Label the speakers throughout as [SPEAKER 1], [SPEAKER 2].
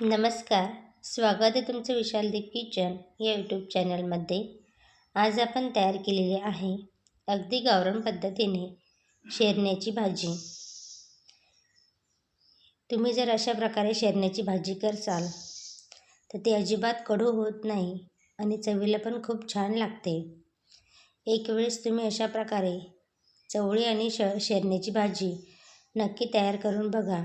[SPEAKER 1] नमस्कार. स्वागत आहे तुमचं विशालदीप किचन या यूट्यूब चॅनलमध्ये आज आपण तयार केलेली आहे अगदी गावरान पद्धतीने शेरण्याची भाजी. तुम्ही जर अशा प्रकारे शेरण्याची भाजी करसाल तर ती अजिबात कडू होत नाही आणि चवीला पण खूप छान लागते. एक वेळेस तुम्ही अशा प्रकारे चवळी आणि श शेरण्याची भाजी नक्की तयार करून बघा.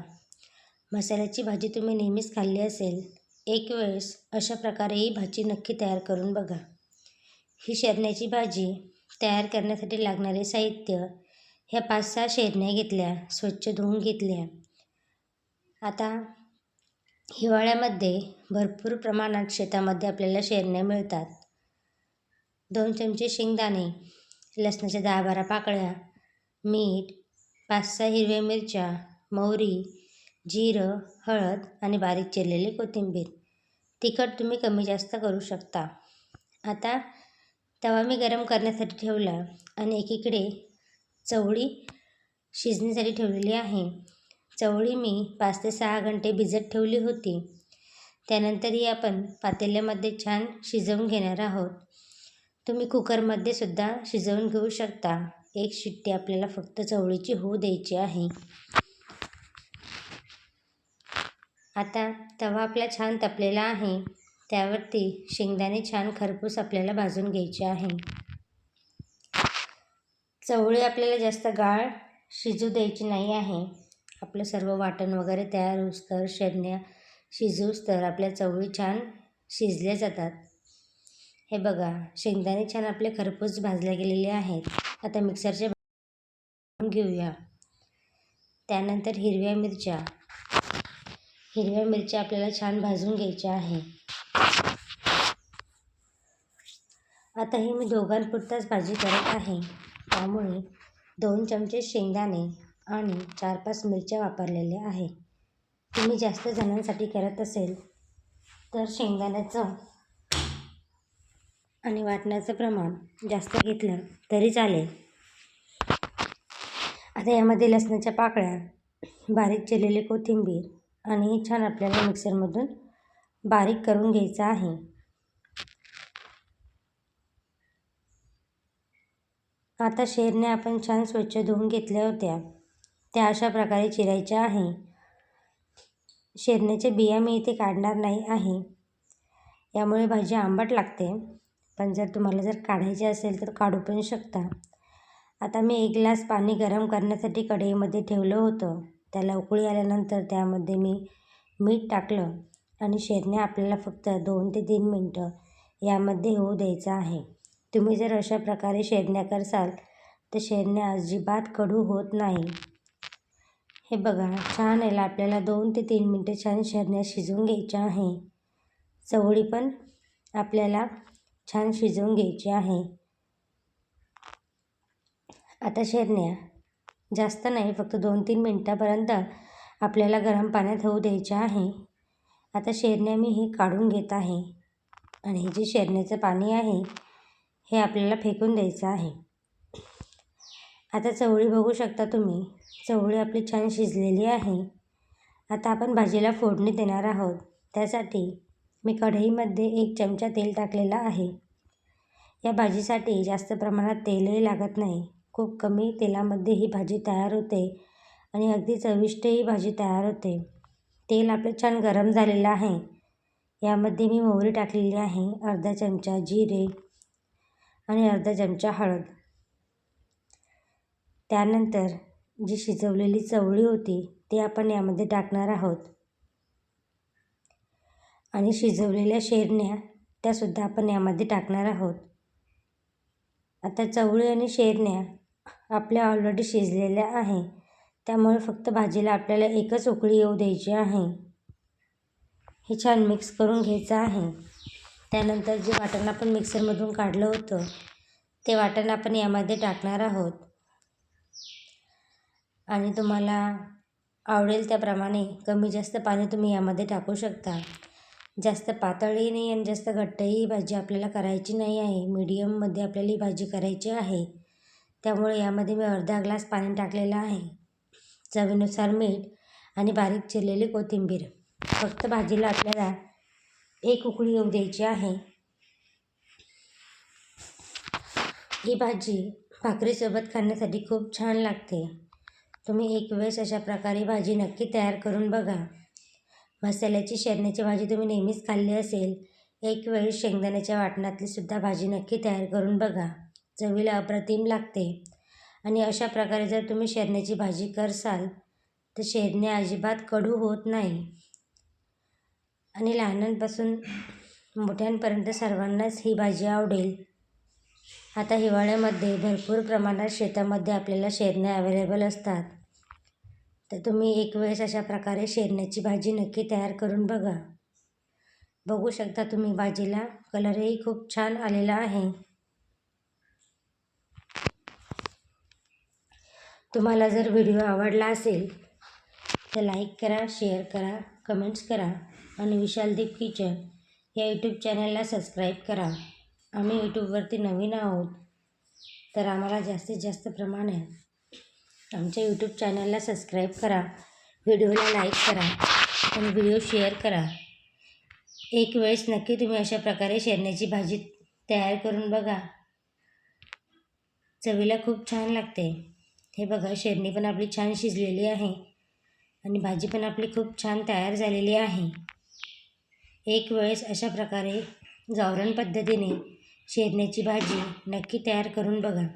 [SPEAKER 1] मसाल्याची भाजी तुम्ही नेहमीच खाल्ली असेल एक वेळेस अशा प्रकारे ही भाजी नक्की तयार करून बघा. ही शेरण्याची भाजी तयार करण्यासाठी लागणारे साहित्य ह्या पाच सहा शेरण्या घेतल्या स्वच्छ धुवून घेतल्या. आता हिवाळ्यामध्ये भरपूर प्रमाणात शेतामध्ये आपल्याला शेरण्या मिळतात. दोन चमचे शेंगदाणे लसणाच्या दहा बारा पाकळ्या मीठ पाच सहा हिरव्या मिरच्या मोहरी जिरं हळद आणि बारीक चिरलेली कोथिंबीर. तिखट तुम्ही कमी जास्त करू शकता. आता तवा मी गरम करण्यासाठी ठेवला आणि एकीकडे चवळी शिजण्यासाठी ठेवलेली आहे. चवळी मी पाच ते सहा घंटे भिजत ठेवली होती. त्यानंतरही आपण पातेल्यामध्ये छान शिजवून घेणार आहोत. तुम्ही कुकरमध्ये सुद्धा शिजवून घेऊ शकता. एक शिट्टी आपल्याला फक्त चवळीची होऊ द्यायची आहे. आता तवा आपला छान तपलेला आहे. त्यावरती शेंगदाणे छान खरपूस आपल्याला भाजून घ्यायचे आहे. चवळी आपल्याला जास्त गाळ शिजू द्यायची नाही आहे. आपलं सर्व वाटण वगैरे तयार होऊस तर शेरण्या शिजूस तर आपल्या चवळी छान शिजल्या जातात. हे बघा शेंगदाणे छान आपले खरपूस भाजले गेलेले आहेत. आता मिक्सरचे घेऊया. त्यानंतर हिरव्या मिरच्या. हिरव्या मिरच्या आपल्याला छान भाजून घ्यायच्या आहे. आता हे मी दोघांपुरताच भाजी करत आहे. त्यामुळे दोन चमचे शेंगदाणे आणि चार पाच मिरच्या वापरलेल्या आहे. तुम्ही जास्त जणांसाठी करत असेल तर शेंगदाण्याचं आणि वाटण्याचं प्रमाण जास्त घेतलं तरी चालेल. आता यामध्ये लसणाच्या पाकळ्या बारीक चिरलेली कोथिंबीर आणि हे छान आपल्याला मिक्सरमधून बारीक करून घ्यायचं आहे. आता शेरण्या आपण छान स्वच्छ धुवून घेतल्या होत्या. त्या अशा प्रकारे चिरायच्या आहे. शेरण्याचे बिया मी इथे काढणार नाही आहे. यामुळे भाजी आंबट लागते. पण जर तुम्हाला जर काढायचे असेल तर काढू पण शकता. आता मी एक ग्लास पाणी गरम करण्यासाठी कढईमध्ये ठेवलं होतं. त्याला उकळी आल्यानंतर त्यामध्ये मी मीठ टाकलं आणि शेरण्या आपल्याला फक्त दोन ते तीन मिनटं यामध्ये होऊ द्यायचं आहे. तुम्ही जर अशा प्रकारे शेरण्या करसाल तर शेरण्या अजिबात कडू होत नाही. हे बघा छान याला आपल्याला दोन ते तीन मिनटं छान शेरण्या शिजवून घ्यायच्या आहे. चवळी पण आपल्याला छान शिजवून घ्यायची आहे. आता शेरण्या जास्त नाही फक्त दोन तीन मिनटापर्यंत आपल्याला गरम पाण्यात होऊ द्यायचे आहे. आता शेरण्या मी हे काढून घेत आहे आणि हे जे शेरण्याचं पाणी आहे हे आपल्याला फेकून द्यायचं आहे. आता चवळी बघू शकता तुम्ही. चवळी आपली छान शिजलेली आहे. आता आपण भाजीला फोडणी देणार आहोत. त्यासाठी मी कढईमध्ये एक चमचा तेल टाकलेला आहे. या भाजीसाठी जास्त प्रमाणात तेलही लागत नाही. खूप कमी तेलामध्ये ही भाजी तयार होते आणि अगदी चविष्ट ही भाजी तयार होते. तेल आपलं छान गरम झालेलं आहे. यामध्ये मी मोहरी टाकलेली आहे अर्धा चमचा जिरे आणि अर्धा चमचा हळद. त्यानंतर जी शिजवलेली चवळी होती ती आपण यामध्ये टाकणार आहोत. आणि शिजवलेल्या शेरण्या त्यासुद्धा आपण यामध्ये टाकणार आहोत. आता चवळी आणि शेरण्या आपल्या ऑलरेडी शिजलेल्या आहे. त्यामुळे फक्त भाजीला आपल्याला एकच उकळी येऊ द्यायची आहे. हे छान मिक्स करून घ्यायचं आहे. त्यानंतर जे वाटाणा आपण मिक्सरमधून काढलं होतं ते वाटाणा आपण यामध्ये टाकणार आहोत. आणि तुम्हाला आवडेल त्याप्रमाणे कमी जास्त पाणी तुम्ही यामध्ये टाकू शकता. जास्त पातळही नाही आणि जास्त घट्टही भाजी आपल्याला करायची नाही आहे. मीडियममध्ये आपल्याला ही भाजी करायची आहे. त्यामुळे यामध्ये मी अर्धा ग्लास पाणी टाकलेलं आहे. चवीनुसार मीठ आणि बारीक चिरलेली कोथिंबीर. फक्त भाजीला आपल्याला एक उकळी येऊ द्यायची आहे. ही भाजी भाकरीसोबत खाण्यासाठी खूप छान लागते. तुम्ही एक वेळेस अशा प्रकारे भाजी नक्की तयार करून बघा. मसाल्याची शेरण्याची भाजी तुम्ही नेहमीच खाल्ली असेल एक वेळेस शेंगदाण्याच्या वाटणातली सुद्धा भाजी नक्की तयार करून बघा. चवीला अप्रतिम लागते. आणि अशा प्रकारे जर तुम्ही शेरण्याची भाजी करसाल तर शेरणे अजिबात कडू होत नाही. आणि लहानांपासून मोठ्यांपर्यंत सर्वांनाच ही भाजी आवडेल. आता हिवाळ्यामध्ये भरपूर प्रमाणात शेतामध्ये आपल्याला शेरण्या अवेलेबल असतात. तर तुम्ही एक वेळेस अशा प्रकारे शेरण्याची भाजी नक्की तयार करून बघा. बघू शकता तुम्ही भाजीला कलरही खूप छान आलेला आहे. तुम्हाला जर व्हिडिओ आवडला असेल तर लाईक करा शेअर करा कमेंट्स करा आणि विशालदीप किचन या यूट्यूब चॅनलला सबस्क्राईब करा. आम्ही यूट्यूबवरती नवीन आहोत तर आम्हाला जास्तीत जास्त प्रमाणात आमच्या यूट्यूब चॅनलला सबस्क्राईब करा व्हिडिओला लाईक करा आणि व्हिडिओ शेअर करा. एक वेळेस नक्की तुम्ही अशा प्रकारे शेरण्याची भाजी तयार करून बघा. चवीला खूप छान लागते. हे बघा शेरणी पण आपली छान शिजलेली आहे. आणि भाजी पण आपली खूप छान तयार झालेली आहे. एक वेळेस अशा प्रकारे गावरान पद्धतीने शेरण्याची भाजी नक्की तयार करून बघा.